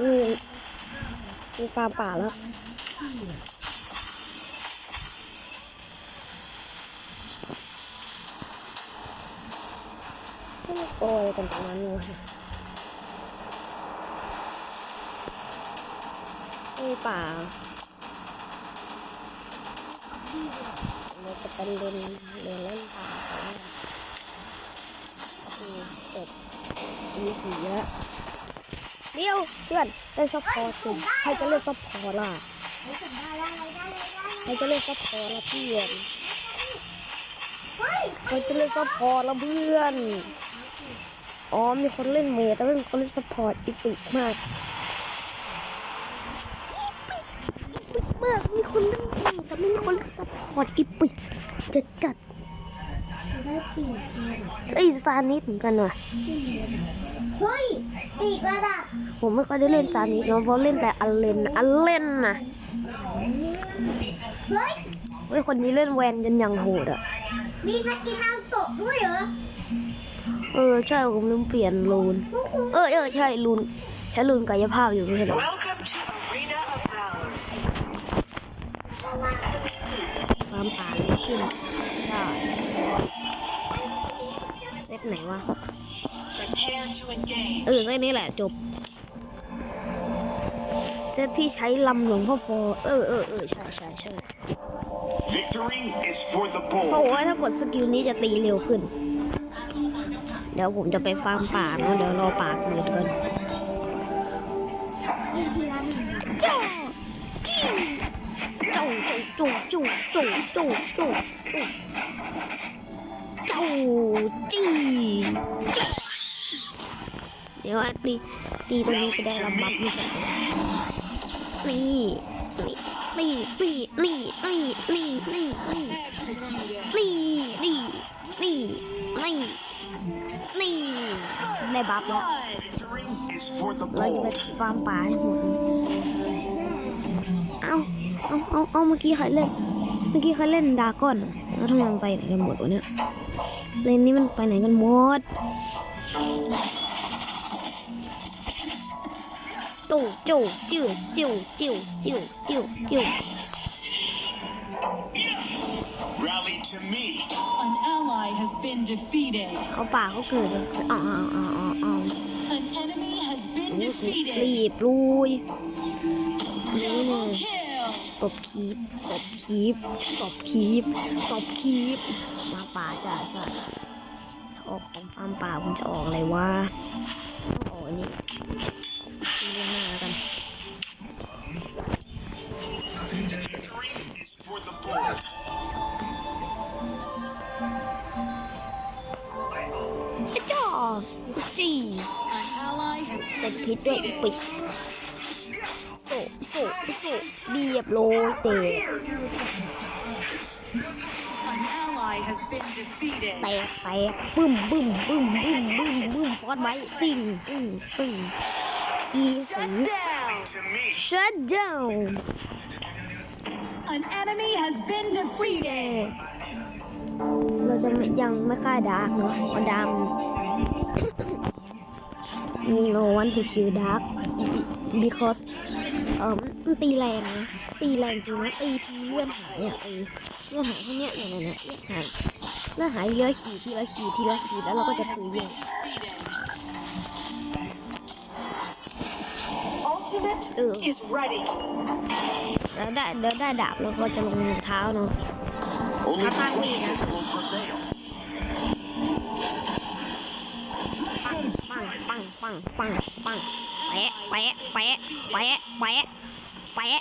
อืมมีฟาร์มป่าแล้ว โอ้ยกันตรงนั้นเลยมีป่าเราจะเป็นเดินเดินเล่นป่าแต่ มีสีแล้วเดี๋ยวเพื่อนเล่นซัพพอร์ตใครจะเล่นซัพพอร์ตล่ะใครจะเล่นซัพพอร์ตล่ะเพื่อนใครจะเล่นซัพพอร์ตล่ะเพื่อนอ๋อมีคนเล่นเมย์แต่ไม่มีคนเล่นซัพพอร์ตอีปิกมากอีปิกมากมีคนเล่นเมย์แต่ไม่มีคนเล่นซัพพอร์ตอีปิกจะจัดไอ้ซานิสเหมือนกันว่ะ เฮ้ยปีกระดับผมไม่ค่อยได้เล่นซานิสเนาะเพราะเล่นแต่อันเลนอันเล่นนะเฮ้ยเฮ้ยคนนี้เล่นแวนจนยังโหดอะ มีสกินเอาโตะด้วยเหรอ เออใช่ผมลืมเปลี่ยนรูน เออเออใช่รูนใช้รูนกายภาพอยู่ไม่ใช่เหรอ Welcome to Arena of Valor. ฟาร์มป่าเลยขึ้นใช่เซตไหนวะ Prepare to engage. เออเซตนี้แหละจบเซตที่ใช้ลำหลวงพ่อฟอเออเออเออใช่ใช่ใช่ Victory is for the เพราะ bold. ว่าถ้ากดสกิลนี้จะตีเร็วขึ้น เดี๋ยวผมจะไปฟาร์มป่าเนาะเดี๋ยวรอป่าเกิดก่อนจ้าจี้เจ้าเจ้าจู่จู่จู่จู่จู่เจ้าจี้จี้เดี๋ยวตีตีตรงนี้ก็ได้รับบัฟนี่สินี่นี่นี่นี่นี่นี่นี่นี่นี่นี่นี่นี่นี่นี่ได้บัฟแล้วเราจะไปฟาร์มป่าให้หมดเอาเอาเอาเอาเมื่อกี้ใครเล่นเมื่อกี้ใครเล่นดาก้อนแล้วทำไมมันไปไหนกันหมดวะเนี่ยเลนนี้มันไปไหนกันหมด ตู่จู่จิ้วจิ้วจิ้วจิ้วจิ้วจิ้ว Rally to me. An ally has been defeated. เขาป่าเขาเกิดเลยอ๋ออ๋ออ๋ออ๋ออ๋อ An enemy has been รี defeated. บลุยนี่หนึ่ง Double kill. ตบคีบตบคีบตบคีบตบคีบมาป่าใช่ใช่ถ้าออกของฟาร์มป่าผมจะออกอะไรวะต้องออกอัน พิษด้วยอี defeated. ปิดโซโซโซเรียบร้อยเตะ An ally has been defeated. แตกแตกบึ้มบึ้มบึ้มบึ้มบึ้มบึ้มฟอสไว้ติ่งติ่งติ่งอีสี Down. To me. shut down An enemy has been defeated. เราจะไม่ยังไม่ค่ายดาร์กเนาะเพราะดำนี่ no want to kill dark because เออมันตีแรงนะตีแรงจริงนะตีทีเลื่อนหายอะเออเลื่อนหายแค่เนี้ยเนี่ยเนี่ยเนี่ยเลื่อนหายเลื่อนหายเยอะขีดทีละขีดทีละขีดแล้วเราก็จะถือเยอะ Ultimate Ugh. is ready. แล้วได้เดี๋ยวได้ดาบแล้วก็จะลงเท้าเนาะ Only the Attack me, greatest will prevail. ปังปังปังปังปังแปะแปะแปะแปะแปะแปะ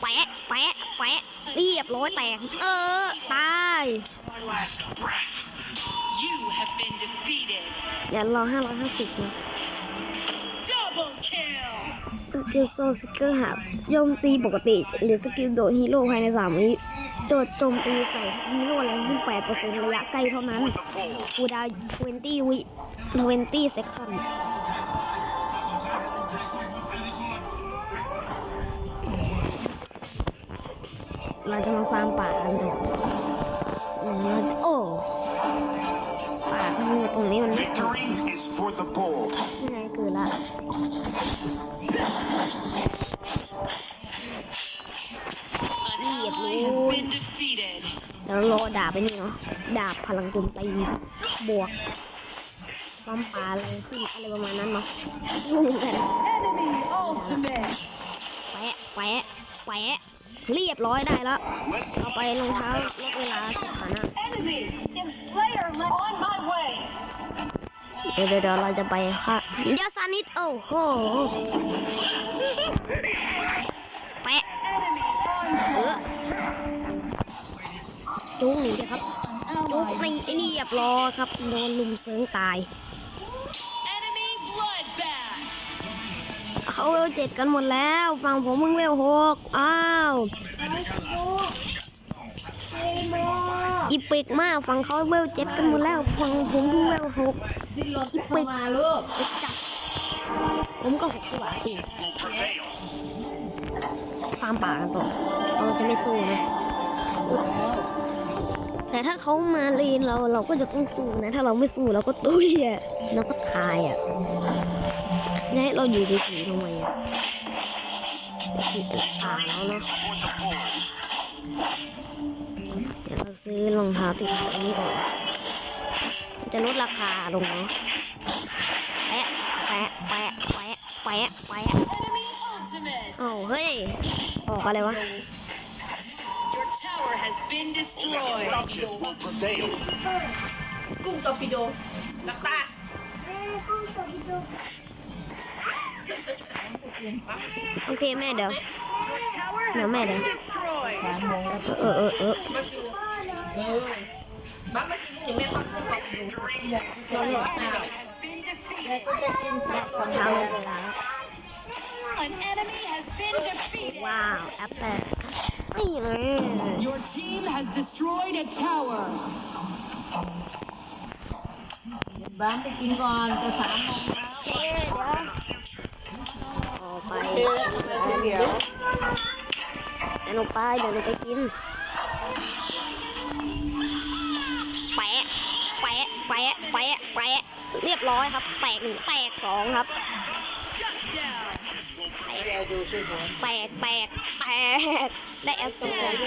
แปะแปะแปะเรียบร้อยแตกเออตายเดี๋ยวรอห้าร้อยห้าสิบนะ Double kill. สกิลโซสกิลหับโจมตีปกติ หรือสกิลโดดฮีโร่ภายในสามวิ โดดจมตีใส่ฮีโร่แรงขึ้นแปดเปอร์เซ็นต์ระยะไกลเท่านั้นคูดาว20 วิ20เซคันเราจะมาฟาร์มป่ากันต่อเราจะโอ้ป่าทำไมตรงนี้มันไม่เกิดไงเกิดละ ไปนี่เนาะ ดาบพลังโจมตี บวกความป่าอะไรขึ้นอะไรประมาณนั้นเนาะงงกันแปะแปะแปะเรียบร้อยได้แล้วเอาไปรองเท้าลดเวลาสถานะเดี๋ยวเดี๋ยวเราจะไปค่ะยาซานิดโอ้โหแปะเออ จุกหนีเลยครับ An จุก ally ตีไอ้นี่เรียบร้อยครับโดนลุมเซิงตาย Enemy bloodbath. เขาเวลเจ็ดกันหมดแล้วฝั่งผมมึงเวลหกอ้าวเอโมอีปิกมากฝั่งเขาเวลเจ็ดกันหมดแล้วฝั่งผมเพิ่งเวลหกดิ้นรนเข้ามาลูกจะจับผมก็หกกว่าตี Prevail. ฟาร์มป่ากันต่อเราจะไม่สู้นะอึ๊บ แต่ถ้าเขามาเลนเราเราก็จะต้องสู้นะ ถ้าเราไม่สู้เราก็ตุ้ยอะเราก็ตายอะนี่เราอยู่เฉยๆทำไมอะคือป่าแล้วเนาะ Support the forward. เดี๋ยวเราซื้อรองเท้าติดอันนี้ก่อนมันจะลดราคาลงเนาะแปะแปะแปะแปะแปะแปะ Enemy ultimate. โอ้าเฮ้ยออกอะไรวะ Your tower has been destroyed. Obnoxious will prevail. Cung torpedo. Đặt ta. Ok mẹ được Nó mẹ được Ờ ờ ờ ờ. Wow, epic. Your team has destroyed a tower. บ้านไปกินก่อนจะสามโมงเฮ้ยเดี๋ยวออกไปเดี๋ยวเดี๋ยวเดี๋ยวหนูไปเดี๋ยวหนูไปกินแปะแปะแปะแปะแปะเรียบร้อยครับ แตกหนึ่งแตกสองครับ เดี๋ยวดูช่วยผมแตกแตกแตกได้แอสโซโย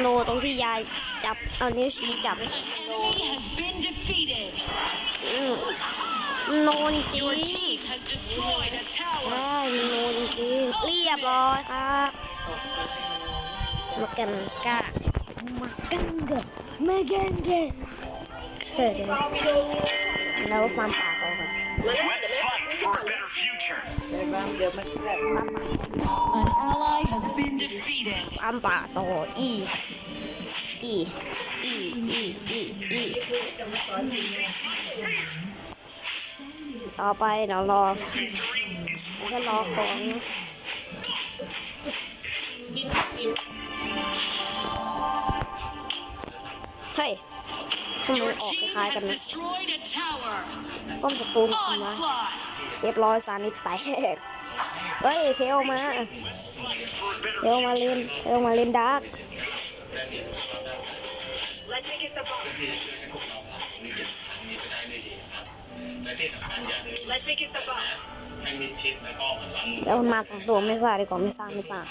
โนตรงที่ยายจับ เอานิ้วชี้จับ Enemy has been defeated. อืมโนจริงได้โนจริงเรียบร้อยครับมากันกะมากันเกะมากันเกะเกิดอะไรแล้วฟาร์มป่าต่อครับ บ้านเดี๋ยวมันเกิด An ally has been defeated. ฟาร์มป่าต่ออีอีอีอีอีอีต่อไปเดี๋ยวรอแล้วก็รอของนะกินกินเฮ้ยทำไมออกคล้ายๆกันนะป้อมศัตรูทำไม Onslaught. เรียบร้อยซานิแตก เฮ้ยเทลมา เทลมาเล่นเทลมาเล่นดาร์ก Let me get the bomb. Let me get the bomb. แล้วมันมาสองตัวไม่ทราบดีกว่าไม่ทราบไม่ทราบ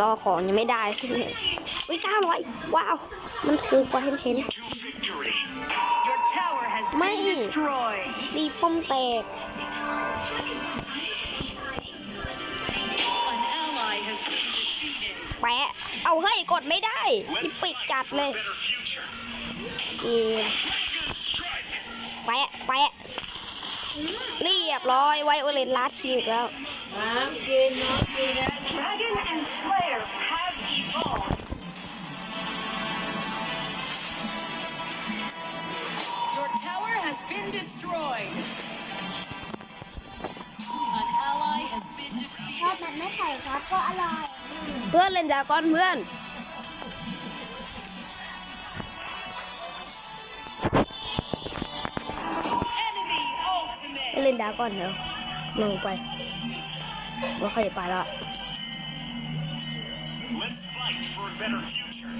รอของยังไม่ได้วิเก้าร้อยว้าว มันถูกกว่าเห็นเห็น To victory. Your tower has been Mate. destroyed. ตีป้อมแตก An ally has been defeated. แปะ เอาเฮ้ยกดไม่ได้อีปิดจัดเลย Better future. เกมแปะแปะเรียบร้อยไวโอเลนลาสคิวอีกแล้วน้ำกินน้ำกินแล้ว Dragon and Slayer have evolved. Been ถ้า defeated. มันไม่ใส่ครับก็อร่อย เพื่อนเล่นดราก้อนเพื่อน Enemy ไป ultimate. เล่นดราก้อนเถอะลงไปว่าใครไปละ Let's fight for a better future.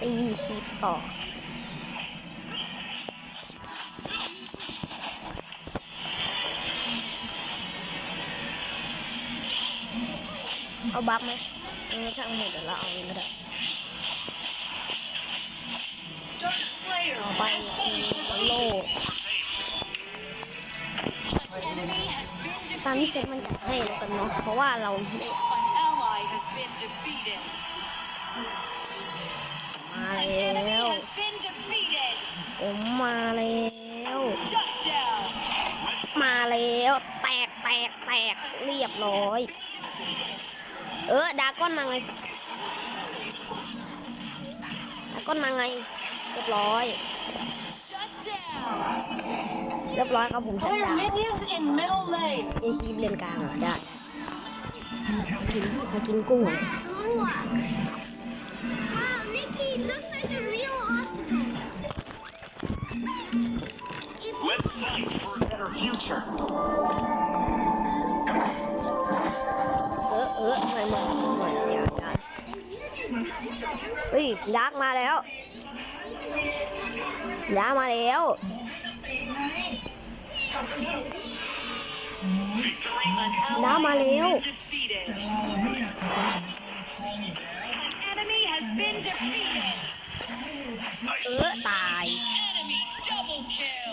ตีคีบต่อ เอาบักไหมเออช่างมันเดี๋ยวเราเอาเองก็ได้ไปโลกตามที่เซ็ตมันจัดให้แล้วกันเนาะเพราะว่าเรามาแล้วผมมาแล้วมาแล้ว แตกแตกแตกเรียบร้อย เออดราก้อนมาไงดราก้อนมาไง เรียบร้อย Shut down. เรียบร้อยครับผมชัด Clear ดาว minions in middle lane. เจชีฟเลนกลางอะได้กินมากินกุ้งอ่ เออไม่ไม่ไม่อย่าอย่าเฮ้ยยักษ์มาแล้วยักษ์มาแล้ว An Đã mà ally has liều. been defeated. An enemy has been defeated. เออตาย Enemy double kill.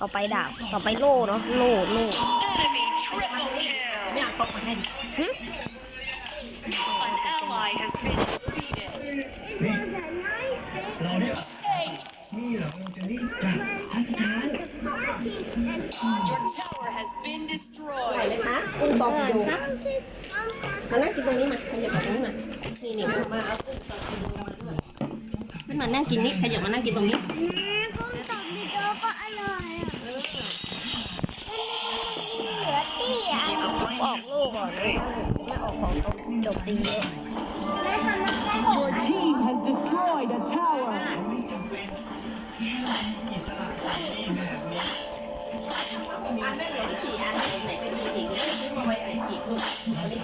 ต่อไปดาบต่อไปโล่เนาะโล่โล่ Enemy triple kill. ไม่เอาตกมาให้ดิ มานั่งกินตรงนี้มาขยับมาตรงนี้มา นี่นี่มามาเอากุ้งตอร์ปิโดมาด้วยขึ้นมานั่งกินนี่ขยับมานั่งกินตรงนี้อืมกุ้งตบมีโดก็อร่อยอะเหลือเตี้ยออกโล่ก่อนเลยไม่ออกของตรงจบตีเยอะแม่ทำมาแค่ Your team has destroyed a tower. อันไม่เหลือสี่อันไหนไหนกินอีกเดี๋ยวจะซื้อมาไว้ไอ้อีกลูกอันนี้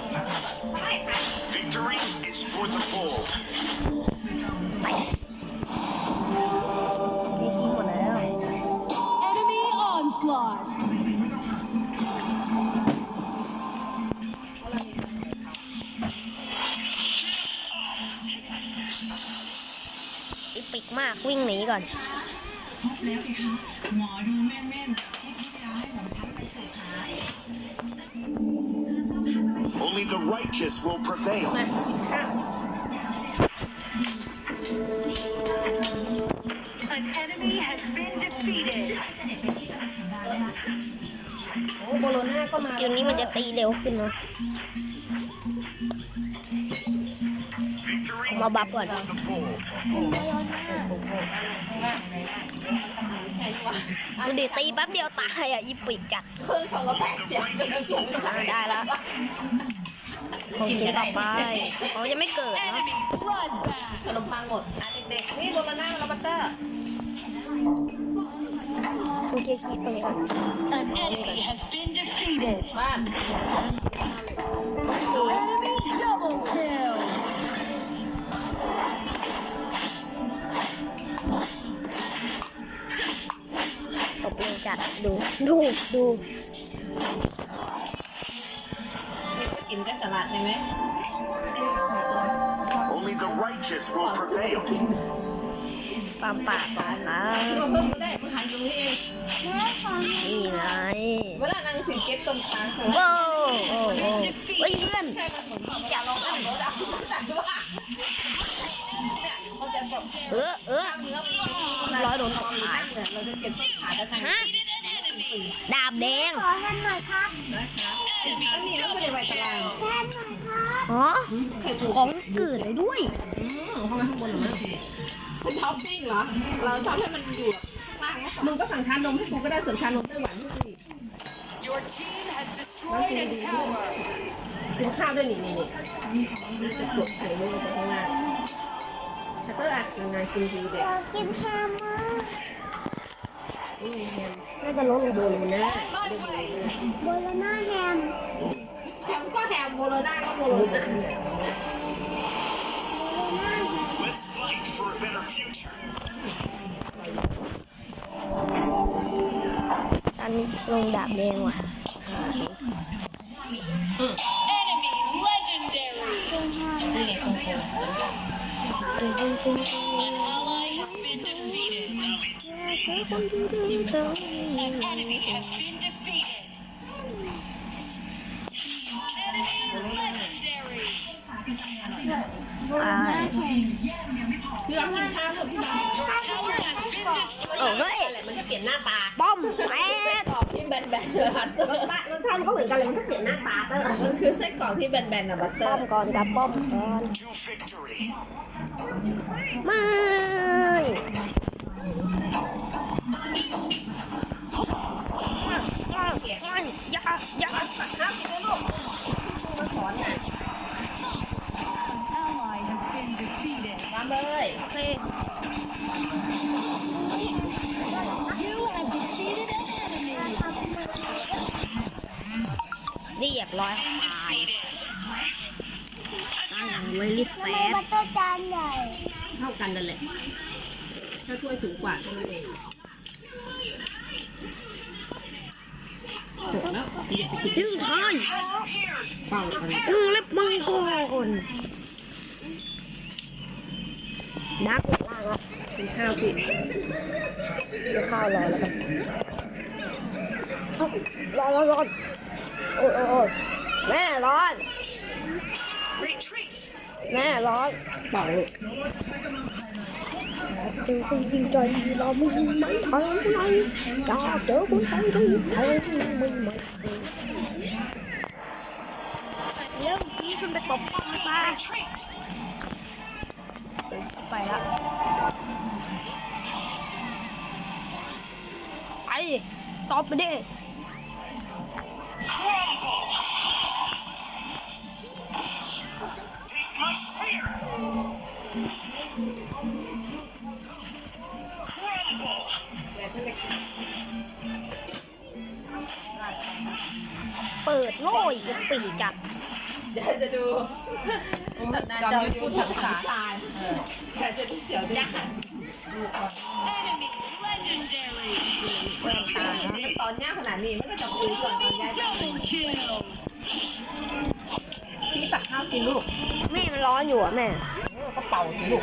เท่าไหร่คะ Victory is for the bold. เจชีหมดแล้ว Enemy onslaught. อีปิกมากวิ่งหนีก่อน Only the righteous will prevail. มากิน ข้าว An enemy has been defeated. โอ้โบโลน่าก็มาเดี๋ยวนี้มันจะตีเร็วขึ้นเนาะ Victory เอามาบัฟก่อน for the bold. ดูดิตีแป๊บเดียวตายอะอีปิกจัดเครื่องของเราแตกเสียงเป็นเสียงอ่าได้แล้วของชิ้นต่อไปเขายังไม่เกิดเนาะ Enemy bloodbath. ขนมปังหมดอะเด็กๆนี่โบโลน่ามาบัตเตอร์โอเคคิดตรงนี้ก่ จัดดูดูดูกินได้สลัดได้ไหม Only the righteous will prevail. ปามปากปามขาเราเพิ่มได้มาหาอยู่นี่เองนี่ไงเวลานางสีเก็บตรงกลางคือโอ้โอ้โอ้เฮ้ยเพื่อนใช่มันเหมือนที่จะลองขับรถอะต้องจัดว่าเนี่ยเขาจะแบบ เออเออเนื้อร้อยโดนตบขาขายเนี่ยเราจะเจ็บต้นขาด้านในฮะดาบแดงขอแทนหน่อยครับอันนี้มันก็ได้ไวตารางแทนหน่อยครับอ๋อไข่ถูกของเกิดเลยด้วยอืมเข้ามาข้างบนหรือไม่คุณท็อปปิ้งเหรอ เราชอบให้มันอยู่แบบข้างล่างมึงก็สั่งชานมให้กูก็ได้ส่วนชานมไต้หวันให้กูอีก Your team has destroyed a tower. กินข้าวด้วยนี่นี่นี่น่าจะกดไข่มือไปข้างล่าง ชัตเตอร์อัดยังไงกินดีเด็อกยากกินแฮมมากนี่แฮมน่าจะลดลงโบลูน่า My way. โบโลน่าแฮมแฮมก็แฮมโบโลน่าก็โบโลน่า Let's fight for a better future. อันนี้ลงดาบแดงว่ะ Enemy legendary. นี่ไงคงคง เรื่องกินข้าวเถอะพี่บอลเออเฮ้ยอะไรมันแค่เปลี่ยนหน้าตาป้อมแม่ไส้กรอกที่แบนๆเลยค่ะรสชาติมันก็เหมือนกันเลยมันแค่เปลี่ยนหน้าตาเตอร์มันคือไส้กรอกที่แบนๆนะบัตเตอร์ป้อมก่อนกับป้อมก่อน ไม่ไม่อย่าอย่าข้าวกินด้วยลูกมาสอนน่ะ Ally has been defeated. วางเลยโอเค You have defeated an enemy. เรียบร้อยตายตั้ งเวลิแซทำไมดมันตัวจานใหญ่เท่ากันนั่นแหละ ถ้าถ้วยสูงกว่าเท่านั้นเองจบแล้วอย่าไปกินดึงท้ายเป่าอะไรดึงเล็บมังกรดักล่างอะกินข้าวผิดเดี๋ยวข้าวรอแล้วกันร้อนร้อนร้อนโอ้ยโอ้ยโอ้ยแม่ร้อน Retreat. แม่ร้อนเป่าลูกเจอคนจริงใจเราไม่ยิงไม่ทำไรอยากเจอคนใจดีแทงมึงไม่เร็วพี่ขึ้นไปตบป้อมซะ Retreat. ไปละไปตบไปดิ เปิดโล่ยปีจัดเดี๋ยวจะดูนานจอพูดถังสารเดี๋ยวจะดูเสียวจ้า Enemy legendary. มันตอนย่าขนาดนี้มันก็จะคุยก่อนตอนย่าจะ Double kill. พี่ตักข้าวกินลูก แม่มันร้อนอยู่อะแม่ เออก็เป่าสิลูก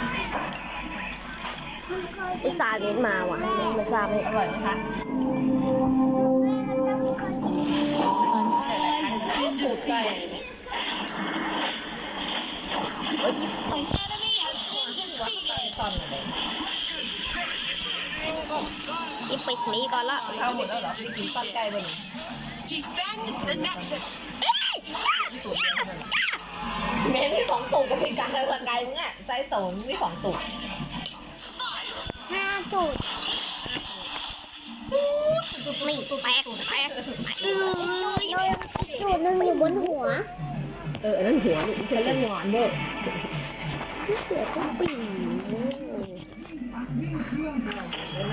ไอ้ซาเน็ตมาว่ะไม่ทราบเลยอร่อยไหมคะถูกใจตอนไหนนี่ปิดหนี้ก่อนละข้าหมดแล้วเหรอพี่กินตอนไก่บน Defend the Nexus. เมนที่สองตูดกับพี่กันแล้วสกายมึงอะ ไซส์โตนมีสองตูดห้าตูดนี่แตกแตกเอ้ยโดยตูดหนึ่งอยู่บนหัว เอออันนั้นหัวลูกมันเล่นหวานเด้อเสือก็ปิ่ง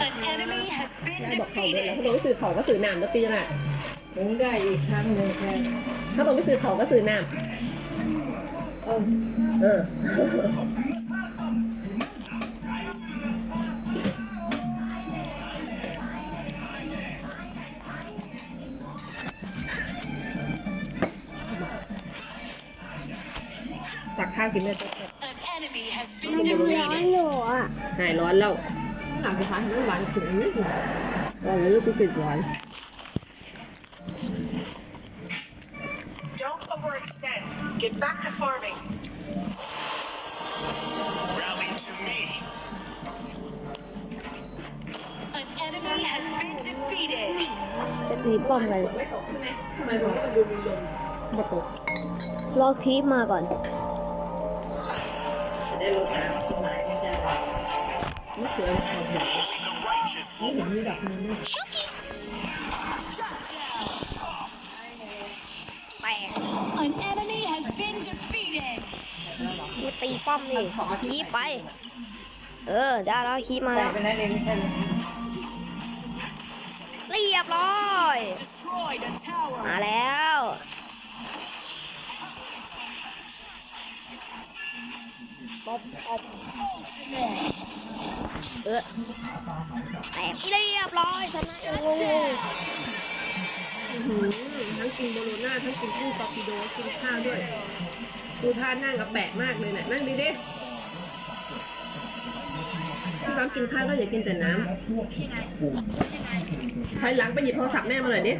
An enemy has been ได้บอกเขาด้วยแล้ว defeated. เขาต้องไปซื้อเขาก็ซื้อน้ำแล้วปีน่ะผมได้อีกครั้งหนึ่งแค่ถ้าต้องไปซื้อเขาก็ซื้อน้ำเออ กินเลย An enemy has กิ been นร้อนอยู่อะหายร้อนแล้วหาไปทานน้ำหวานถึงนิดหน่อยร้อนแล้วกูติดหวาน Don't overextend. Get back to farming. Rally to me. An enemy has been defeated. จะตีป้อมกันไม่ตกใช่ไหมทำไมผมก็ดูมีลมมาตก รอคลิปมาก่อน ได้ลดน้ำต้นไม้ไม่ได้นี่สวยหมดแบบ The righteous นี่เห็นมีดอกนึงด้วยแตก An enemy has been defeated. มาตีป้อมนี่คลิปไป เออได้แล้วคลิปมาแล้วไปได้เลยไม่ใช่เลยเรียบร้อย Destroyed a tower. มาแล้ว ป๊อบป๊อบเออแตกเรียบร้อยชนะโอ้โหทั้งกินโบโลน่าทั้งกินกุ้งตอร์ปิโดกินข้าวด้วยดูท่านั่งกับแปลกมากเลยเนี่ยนั่งดีดิพี่ปั๊มกินข้าวก็อย่ากินแต่น้ำถอยหลังไปหยิบโทรศัพท์แม่มาหน่อยดิ